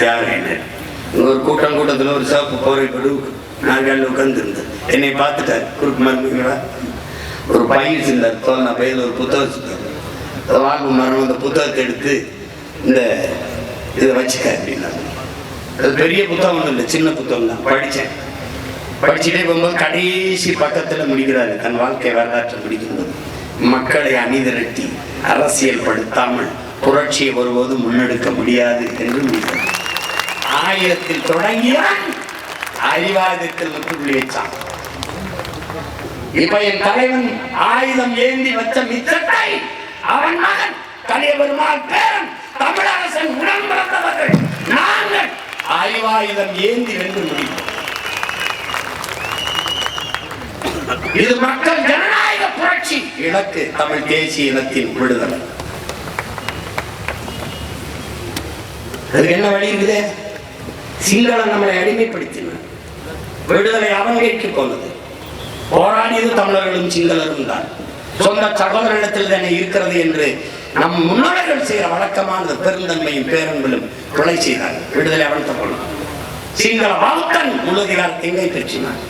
தியாகராயனர் ஒரு கூட்டம் கூட்டத்தில் ஒரு சிவப்பு போரை படு நாற்காலில் உட்கார்ந்துருந்தேன். என்னை பார்த்துட்டார் குறுக்கு மருந்துங்களா ஒரு பையன் செஞ்சார் தோல்னா பையில் ஒரு புத்தகம் செஞ்சார் வாழ்வு மரம் அந்த புத்தகத்தை எடுத்து இந்த இதை வச்சுக்க அப்படின்னா அது பெரிய புத்தகம் ஒன்றும் இல்லை சின்ன புத்தகம் தான் படித்தேன். படிச்சுட்டே போகும்போது கடைசி பக்கத்தில் முடிக்கிறாரு தன் வாழ்க்கை வரலாற்றை முடிக்கும்போது. மக்களை அணிதிரட்டி அரசியல் படுத்தாமல் புரட்சியை ஒருபோது முன்னெடுக்க முடியாது என்று முடிக்கிறார். ஆயிரத்தில் தொடங்கியவன் அறிவாயுதத்தில் முற்றுப்புள்ளி வச்சான். இப்ப என் தலைவன் ஆயுதம் ஏந்தி வச்ச மிச்சத்தை அவன் மகன் கலியபெருமாள் பேரன் தமிழரசன் உடன் பிறந்தவர்கள். நாங்கள் அறிவாயுதம் ஏந்தி வென்று முடிப்போம் இது மக்கள் ஜனநாயக புரட்சி. இலக்கு தமிழ் தேசிய இனத்தின் விடுதலை. அதுக்கு என்ன வழி இருக்குது? சிங்களம் நம்மளை அடிமைப்படுத்தினார். விடுதலை அவன்கைக்கு போனது போராடியது தமிழர்களும் சிங்களரும் தான். சொந்த சகோதரிடத்தில் தானே இருக்கிறது என்று நம் முன்னோர்கள் செய்கிற வழக்கமான பெருந்தன்மையும் பேரன்பலும் கொலை செய்தார். விடுதலை அவன் போனோம் சிங்கள வாழ்க்கன் முழுதிகாரத்தை பெற்றினார்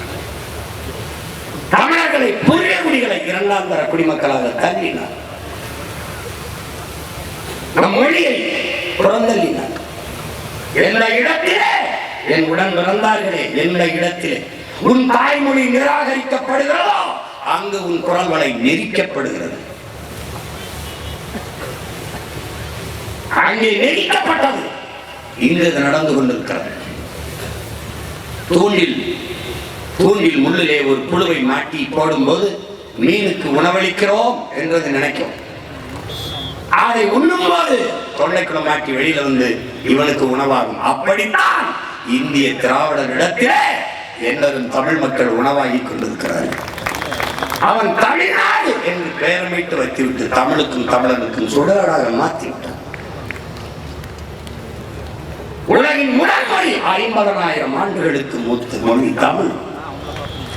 தமிழர்களை புதிய குடிகளை இரண்டாம் தர குடிமக்களாக தள்ளினார் நம் மொழியை புறந்தள்ளினார். எல்லா இடத்திலே என் உடன் பிறந்தார்களே என்னுடைய இடத்திலே. உன் தாய்மொழி நிராகரிக்கப்படுகிறதோ அங்கு உன் குரல் வலை நெரிக்கப்படுகிறது. அங்கே நெரிக்கப்பட்டது. இங்கு இது நடந்து கொண்டிருக்கிறது. தூண்டில் தூண்டில் முள்ளிலே ஒரு புழுவை மாட்டி போடும்போது மீனுக்கு உணவளிக்கிறோம் என்றது நினைக்கும். அதை உண்ணும்போது தொண்டைக்குள்ள மாட்டி வெளியில வந்து இவனுக்கு உணவாகும். அப்படித்தான் இந்திய திராவிடரிடத்திலே என்னதும் தமிழ் மக்கள் உணவாகி கொண்டிருக்கிறார்கள். அவன் தமிழ்நாடு என்று பெயரமைத்து வைத்துவிட்டு தமிழுக்கும் தமிழனுக்கும் சுடராக மாற்றிவிட்டான். உலகின் முதல் மொழி ஐம்பதனாயிரம் ஆண்டுகளுக்கு மூத்த மொழி தமிழ்.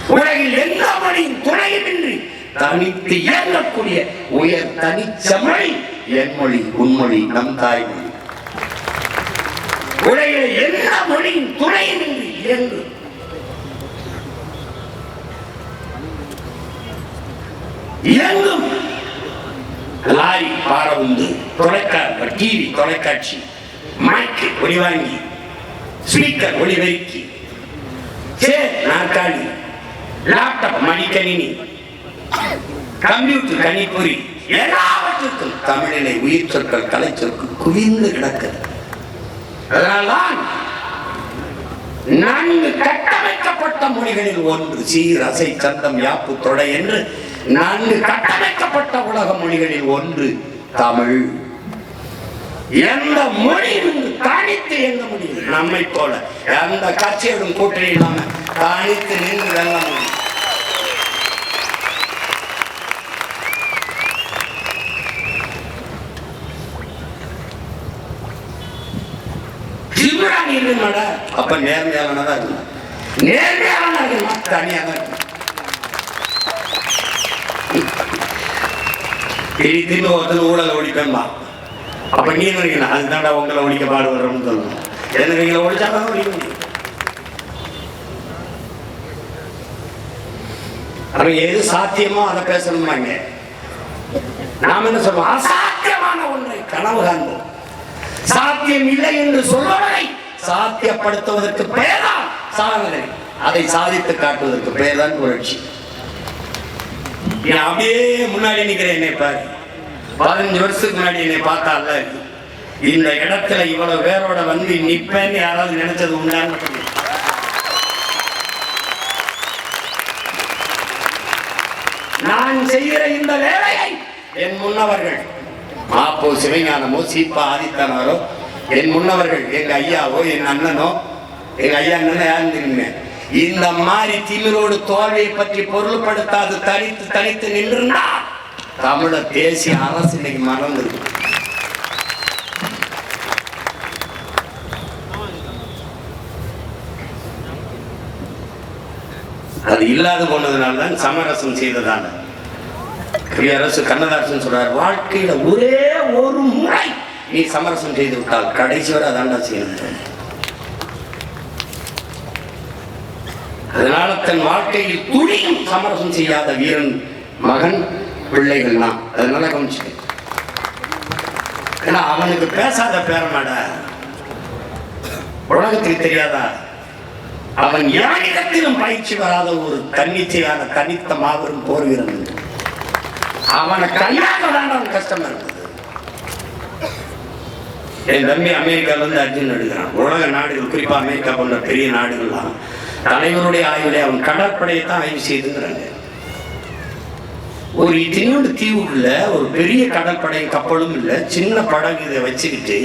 உலகில் எந்த மொழியின் துணையுமின்றி தனித்து இயங்கக்கூடிய உயர் தனிச்ச மொழி என் மொழி உன்மொழி நம் தாய்மொழி உலகில் எல்லா மொழியும் துணையுமின்றி இயங்கு இயங்கும் லாரி பாரவுந்து தொலைக்கா டிவி தொலைக்காட்சி மைக்கு ஒளிவாங்கி ஸ்பீக்கர் ஒளிபெருக்கி சேர் நாற்காலி லேப்டாப் மடிக்கணினி கம்ப்யூட்டர் கணிப்பொறி எல்லாவற்றுக்கும் தமிழிலே உயிர் சொற்கள் கலை சொற்கள் குவிந்து கிடக்கிறது. அதனால்தான் நன்கு கட்டமைக்கப்பட்ட மொழிகளில் ஒன்று சீரசை சந்தம் யாப்பு தொடை என்று நன்கு கட்டமைக்கப்பட்ட உலக மொழிகளில் ஒன்று தமிழ். எந்த மொழியும் தனித்து எந்த முடியும் நம்மை போல எந்த கட்சியோடும் கூட்டணி இல்லாம தனித்து நின்று வெல்ல முடியும். திமிராணி அப்ப தனியா தான் ஒருத்தர் ஒழிப்பேன்பா அப்ப நீ நினைக்கணும்? அதுதான்டா உங்களை ஒழிக்க பாடுபடுறோம்னு சொல்லணும். என்ன நீங்களை ஒழிச்சாதான் ஒழிக்க முடியும். அவன் எது சாத்தியமோ அதை பேசணுமாங்க நாம என்ன சொல்றோம்? அசாத்தியமான ஒன்றை கனவு காண்போம். சாத்தியம் இல்லை என்று சொல்வதை சாத்தியப்படுத்துவதற்கு பெயர்தான் சாதனை அதை சாதித்து காட்டுவதற்கு பெயர்தான் புரட்சி. நான் அப்படியே முன்னாடி நிக்கிறேன் என்னை பாரு. பதினஞ்சு வருஷத்துக்கு முன்னாடி என்னை பார்த்தால இந்த இடத்துல இவ்வளவு பேரோட வந்து நிப்பேன்னு யாராவது நினைச்சது உண்டான்னு நான் செய்கிற இந்த வேலையை என் முன்னவர்கள் மாப்போ சிவஞானமோ சீப்பா ஆதித்தனாரோ என் முன்னவர்கள் எங்க ஐயாவோ என் அண்ணனோ எங்க ஐயா அண்ணன் யாருன்னு இந்த மாதிரி திமிரோடு தோல்வியை பற்றி பொருள்படுத்தாது தனித்து தனித்து நின்றிருந்தா தமிழ தேசிய அரசு இன்னைக்கு மறந்து அது இல்லாது போனதுனால தான் சமரசம் செய்ததான. அரசு கண்ணதாசன் சொல்றார் வாழ்க்கையில ஒரே ஒரு முறை நீ சமரசம் செய்து விட்டால் கடைசி வரை அதாண்டா செய்யணும் அதனால தன் வாழ்க்கையில் துணியும் சமரசம் செய்யாத வீரன் மகன் பிள்ளைகள் தான் அதனால கவனிச்சு ஏன்னா அவனுக்கு பேசாத பேரனாட உலகத்துக்கு தெரியாதா? அவன் யாரிடத்திலும் பயிற்சி வராத ஒரு தன்னிச்சையான தனித்த மாபெரும் போர் வீரன் அவனை கண்ணாக அவன் கஷ்டமா இருந்தது. என் தம்பி அமெரிக்கால இருந்து அர்ஜுன் எடுக்கிறான். உலக நாடுகள் குறிப்பா அமெரிக்கா போன்ற பெரிய நாடுகள்லாம். தலைவருடைய ஆய்விலே அவன் கடற்படையை தான் ஆய்வு செய்துங்கிறாங்க ஒரு இத்தினோடு தீவுக்குள்ள ஒரு பெரிய கடற்படை கப்பலும் இல்ல சின்ன படகு இதை வச்சுக்கிட்டு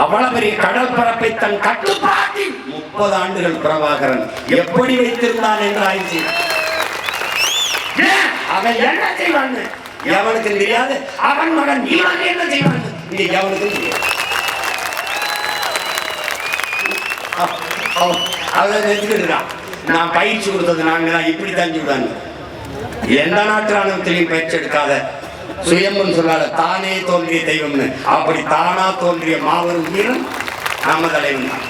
அவ்வளவு பெரிய கடல் பரப்பை தன் கட்டுப்பாட்டில் முப்பது ஆண்டுகள் பிரபாகரன் எப்படி வைத்திருந்தான் என்று ஆய்வு செய்தார். அவன் என்ன செய்வான் எவனுக்கு தெரியாது. அவன் மகன் இவன் என்ன செய்வான் இங்க தெரியாது. அவன் நினைச்சுக்கிட்டு இருக்கான். நான் பயிற்சி கொடுத்தது நாங்க தான் இப்படி தஞ்சு விடாங்க எந்த நாட்டு ராணுவத்திலையும் பயிற்சி எடுக்காத சுயம்புன்னு சொல்லாத தானே தோன்றிய தெய்வம்னு அப்படி தானா தோன்றிய மாபெரும் வீரன் நம்ம தலைவன் தான்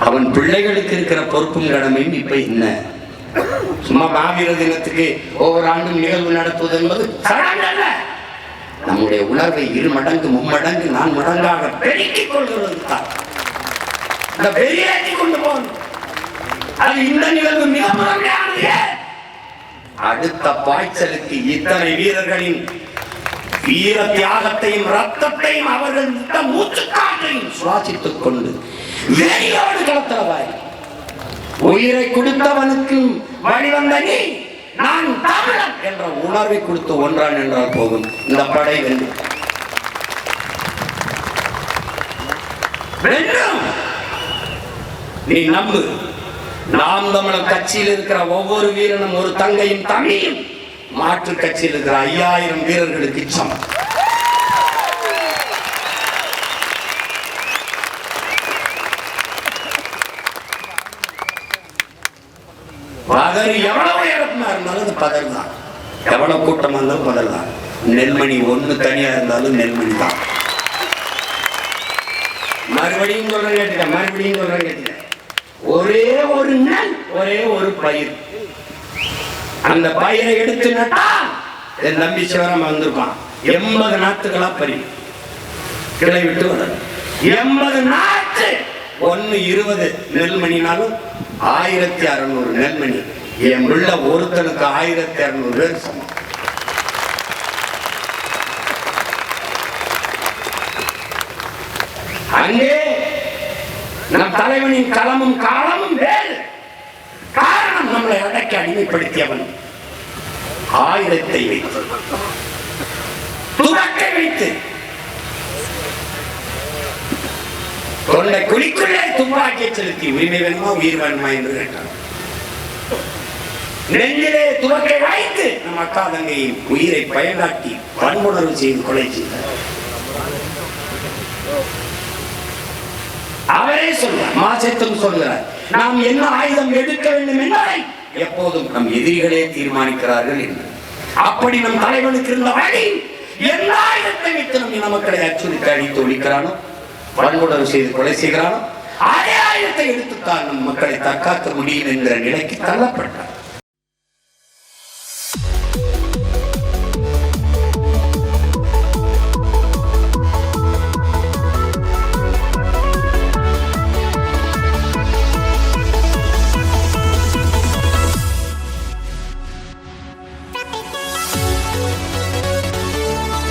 அவன் பிள்ளைகளுக்கு இருக்கிற பொறுப்பும் கடமையும் இப்ப என்ன சும்மா மாவீர தினத்துக்கு ஒவ்வொரு ஆண்டும் நிகழ்வு நடத்துவது என்பது நம்முடைய உணர்வை இரு மடங்கு மும்மடங்கு நான் மடங்காக பெருக்கிக் கொள்கிறது தான் இந்த வெளியேற்றி கொண்டு போகணும். அது இந்த நிகழ்வு மிக முதன்மையானது. அடுத்த பாய்ச்சலுக்கு இத்தனை வீரர்களின் வீர தியாகத்தையும் ரத்தத்தையும் அவர்கள் மூச்சு மூச்சுக்காற்றையும் சுவாசித்துக் கொண்டு வெறியோடு கலத்தவாய் உயிரை கொடுத்தவனுக்கு வழிவந்த நீ நான் தமிழன் என்ற உணர்வை கொடுத்து ஒன்றான் என்றால் போகும் இந்த படை வென்று. நீ நம்பு. நாம் தமிழர் கட்சியில் இருக்கிற ஒவ்வொரு வீரனும் ஒரு தங்கையும் தம்பியும் மாற்று கட்சியில் இருக்கிற ஐயாயிரம் வீரர்களுக்கு சமம் பதறு எவ்வளவு இருந்தாலும் அது பதல் தான் எவ்வளோ கூட்டமா இருந்தாலும் பதல் தான் நெல்மணி ஒண்ணு தனியா இருந்தாலும் நெல்மணி தான். மறுபடியும் சொல்கிறேன் கேட்டுட்டேன் மறுபடியும் சொல்கிறேன் கேட்டுட்டேன். ஒரே ஒரு நெல் ஒரே ஒரு பயிர். அந்த பயிரை எடுத்து நட்டா என் நம்பி சிவராம வந்திருப்பான். எண்பது நாத்துக்களா பறி. கிளை விட்டு வளரும் எண்பது நாத்து ஒன்னு இருபது நெல்மணினாலும் ஆயிரத்தி அறுநூறு நெல்மணி. என் பிள்ளை ஒருத்தனுக்கு ஆயிரத்தி அறுநூறு பேர் சமம். அங்கே நம் தலைவனின் களமும் காலமும் வேறு. காரணம் நம்மளை அடக்கி அடிமைப்படுத்தியவன். ஆயுதத்தை வைத்து துவக்கை வைத்து தொண்டை குழிக்குள்ளே துப்பாக்கி செலுத்தி உரிமை வேணுமா உயிர் வேணுமா என்று கேட்டான். நெஞ்சிலே துவக்கை வைத்து நம் அக்கா தங்கை உயிரை பயனாட்டி வன்முணர்வு செய்து கொலை செய்தார். அவரே சொல்றார் மாசத்தும் சொல்கிறார் நாம் என்ன ஆயுதம் எடுக்க வேண்டும் என்பதை எப்போதும் நம் எதிரிகளே தீர்மானிக்கிறார்கள் என்று. அப்படி நம் தலைவனுக்கு இருந்த வழி எல்லா இடத்தை வைத்து நம் இன மக்களை அச்சுறுத்தி அழித்து ஒழிக்கிறானோ வன்முணர்வு செய்து கொலை செய்கிறானோ அதே ஆயுதத்தை எடுத்துத்தான் நம் மக்களை தற்காக்க முடியும் என்கிற நிலைக்கு தள்ளப்பட்டார்